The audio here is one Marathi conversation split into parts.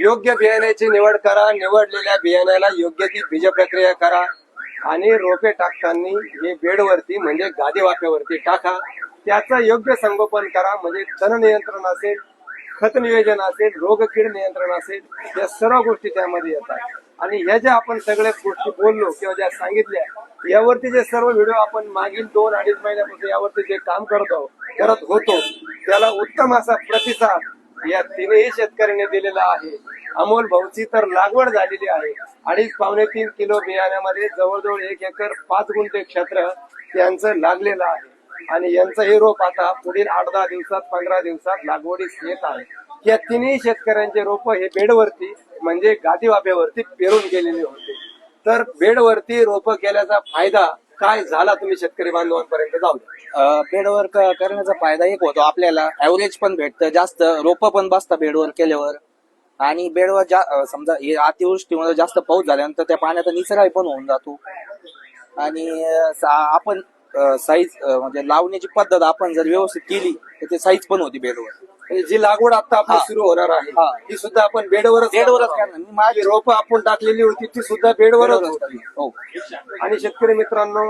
योग्य बियाण्याची निवड करा निवडलेल्या बियाण्याला योग्य ती बीज प्रक्रिया करा आणि रोपे टाकताना हे बेडवरती म्हणजे गादी वाफ्यावरती टाका. त्याचं योग्य संगोपन करा म्हणजे तण नियंत्रण असेल खत नियोजन असेल रोगकीड नियंत्रण असेल या सर्व गोष्टी त्यामध्ये येतात. आणि या ज्या आपण सगळ्या गोष्टी बोललो किंवा ज्या सांगितल्या यावरती जे सर्व व्हिडिओ आपण मागील दोन अडीच महिन्यापासून यावरती जे काम करतो करत होतो त्याला उत्तम असा प्रतिसाद या तिन्ही शेतकऱ्यांनी दिलेला आहे. अमोल भाऊची तर लागवड झालेली आहे. अडीच पावणे तीन किलो बियाण्यामध्ये जवळजवळ एक एकर पाच गुंठे क्षेत्र यांचं लागलेलं आहे. आणि यांचं हे रोप आता पुढील आठ दहा दिवसात पंधरा दिवसात लागवडीस येत आहे. या तिन्ही शेतकऱ्यांचे रोप हे बेडवरती म्हणजे गादी वाफ्यावरती पेरून गेलेले होते. तर बेडवरती रोप केल्याचा फायदा काय झाला तुम्ही शेतकरी बांधवांपर्यंत? जाऊ बेडवर करण्याचा फायदा एक होतो आपल्याला. ऍव्हरेज पण भेटतं जास्त रोप पण बसतं बेडवर केल्यावर. आणि बेडवर जा समजा हे अतिवृष्टीमुळे जास्त पाऊस झाल्यानंतर त्या पाण्याचा निसर्ग पण होऊन जातो. आणि आपण साईज म्हणजे लावण्याची पद्धत आपण जर व्यवस्थित केली तर ते साईज पण होती बेडवर. जी लागवड आता आपली. सुरू होणार आहे हा. ती सुद्धा आपण बेडवरच बेडवरच करणार करणार. मी माझी- रोप आपण टाकलेली होती ती सुद्धा बेडवरच बेडवरच होती हो आणि शेतकरी मित्रांनो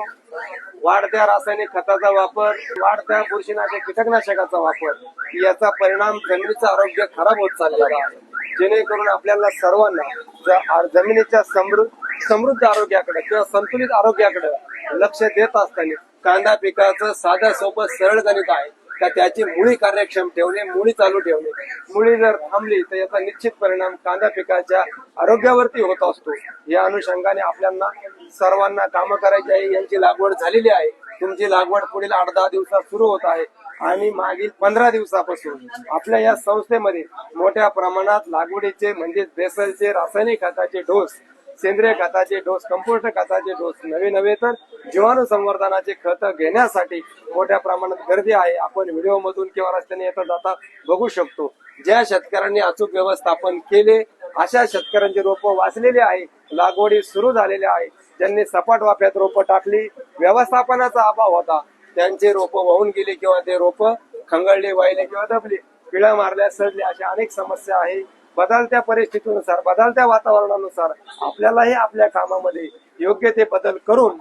वाढत्या रासायनिक खताचा वापर वाढत्या बुरशीनाशक कीटकनाशकाचा वापर याचा परिणाम जमिनीचं आरोग्य खराब होत चाललेला आहे जेणेकरून आपल्याला सर्वांना ज- आ- जमिनीच्या समृद्ध समृद्ध आरोग्याकडे किंवा संतुलित आरोग्याकडे लक्ष देत असताना कांदा पिकाचं साधं सोपं सरळ गणित आहे तर त्याची मुळी कार्यक्षम ठेवणे मुळी चालू ठेवणे. मुळी जर थांबली तर याचा निश्चित परिणाम कांदा पिकाच्या आरोग्यावरती होत असतो. या अनुषंगाने आपल्याला सर्वांना कामं करायची आहे यांची लागवड झालेली आहे. तुमची लागवड पुढील आठ दहा दिवसात सुरू होत आहे. आणि मागील पंधरा दिवसापासून आपल्या या संस्थेमध्ये मोठ्या प्रमाणात लागवडीचे म्हणजे बेसलचे रासायनिक खताचे डोस सेंद्रिय खताचे डोस कंपोस्ट खताचे डोस नवे नवे तर जीवाणू संवर्धनाचे खत घेण्यासाठी मोठ्या प्रमाणात गर्दी आहे. आपण व्हिडिओ मधून किंवा रस्त्याने येता जाता बघू शकतो. ज्या शेतकऱ्यांनी अचूक व्यवस्थापन केले अशा शेतकऱ्यांची रोपं वाचलेली आहे. लागवडी सुरू झालेल्या आहे. ज्यांनी सपाट वाफ्यात रोपं टाकली व्यवस्थापनाचा अभाव होता. त्यांचे रोपं वाहून गेले किंवा ते रोपं खंगळले वाहिले किंवा दबले पिळा मारल्या सडल्या अशा अनेक समस्या आहे. बदलत्या परिस्थितीनुसार बदलत्या वातावरणानुसार आपल्यालाही आपल्या कामामध्ये योग्य ते बदल करून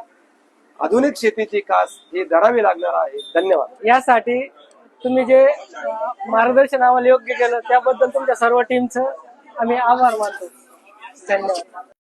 आधुनिक शेतीची कास ही धरावी लागणार आहे. धन्यवाद. यासाठी तुम्ही जे मार्गदर्शन आम्हाला योग्य केलं त्याबद्दल तुमच्या सर्व टीमचं आम्ही आभार मानतो. धन्यवाद.